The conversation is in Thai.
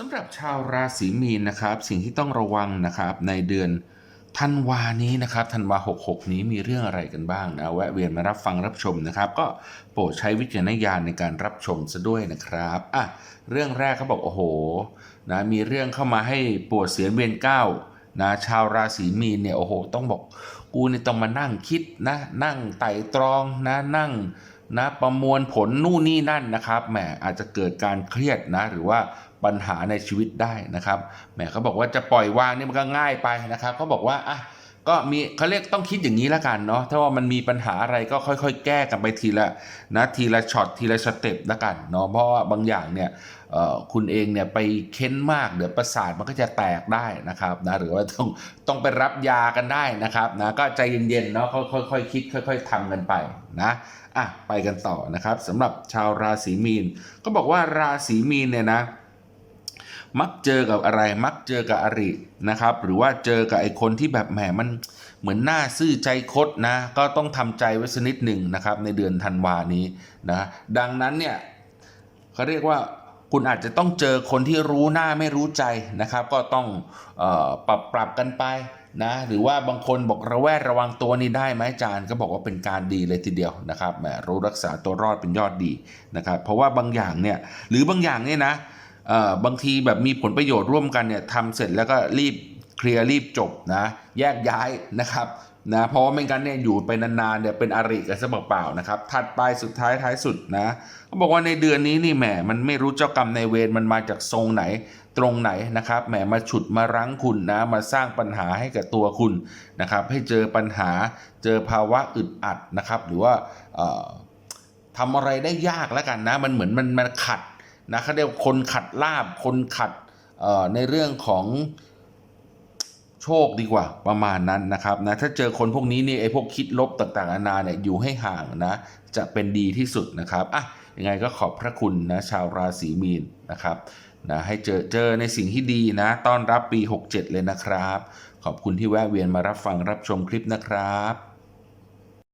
สำหรับชาวราศีมีนนะครับสิ่งที่ต้องระวังนะครับในเดือนธันวานี้นะครับธันวา 66 นี้มีเรื่องอะไรกันบ้างนะแวะเวียนมารับฟังรับชมนะครับ ก็โปรดใช้วิจารณญาณในการรับชมซะด้วยนะครับอะเรื่องแรกเขาบอกโอ้โหนะมีเรื่องเข้ามาให้ปวดเสียนเวียนเก้านะชาวราศีมีนเนี่ยโอ้โห ต้องบอกกูนี่ต้องมานั่งคิดนะนั่งไต่ตรองนะนั่ง นะประมวลผลนู่นนี่นั่นนะครับแหมอาจจะเกิดการเครียดนะหรือว่าปัญหาในชีวิตได้นะครับแหมเขาบอกว่าจะปล่อยวางนี่มันก็ง่ายไปนะครับเขาบอกว่าอะ ก็มีเขาเรียกต้องคิดอย่างนี้แล้วกันเนาะถ้าว่ามันมีปัญหาอะไรก็ค่อย ๆ แก้กันไปทีละนะทีละช็อตทีละสเต็ปล้วกันเนาะเพราะว่าบางอย่างเนี่ยคุณเองเนี่ยไปเค้นมากเดี๋ยวประสาทมันก็จะแตกได้นะครับนะหรือว่าต้องต้องไปรับยากันได้นะครับนะก็ใจเย็นๆเนาะค่อยๆคิดค่อย ๆทำกันไปนะอะไปกันต่อนะครับสำหรับชาวราศีมีน ก็บอกว่าราศีมีนเนี่ยนะ มักเจอกับอะไร มักเจอกับอรินะครับ หรือว่าเจอกับไอ้คนที่แบบแหมมันเหมือนหน้าซื่อใจคดนะ ก็ต้องทำใจไว้สักนิดหนึ่งนะครับ ในเดือนธันวานี้นะดังนั้นเนี่ยเขาเรียกว่าคุณอาจจะต้องเจอคนที่รู้หน้าไม่รู้ใจนะครับ ก็ต้องออปรับปรับกันไปนะหรือว่าบางคนบอกระแวดระวังตัวนี่ได้ไหมอาจารย์ก็บอกว่าเป็นการดีเลยทีเดียวนะครับแหมรู้รักษาตัวรอดเป็นยอดดีนะครับ เพราะว่าบางอย่างเนี่ยหรือบางอย่างเนี่ยนะ บางทีแบบมีผลประโยชน์ร่วมกันเนี่ยทำเสร็จแล้วก็รีบเคลียร์รีบจบนะแยกย้ายนะครับนะเพราะว่าไม่งั้นเนี่ยอยู่ไปนานๆเนี่ยเป็นอริกันซะเปล่าๆนะครับถัดไปสุดท้ายท้ายสุดนะเขาบอกว่าในเดือนนี้นี่แหมมันไม่รู้เจ้ากรรมในเวรมันมาจากทรงไหนตรงไหนนะครับแหมมาฉุดมารั้งคุณนะมาสร้างปัญหาให้กับตัวคุณนะครับ ให้เจอปัญหาเจอภาวะอึดอัดนะครับ หรือว่าทำอะไรได้ยากแล้วกันนะ มันเหมือนมันมันขัด นะเขาเรียกคนขัดลาบคนขัดในเรื่องของโชคดีกว่าประมาณนั้นนะครับนะถ้าเจอคนพวกนี้นี่ไอ้พวกคิดลบต่างๆนานาเนี่ยอยู่ให้ห่างนะจะเป็นดีที่สุดนะครับอะยังไงก็ขอบพระคุณนะชาวราศีมีนนะครับนะให้เจอเจอในสิ่งที่ดีนะต้อนรับปี 67 เลยนะครับ ขอบคุณที่แวะเวียนมารับฟังรับชมคลิปนะครับ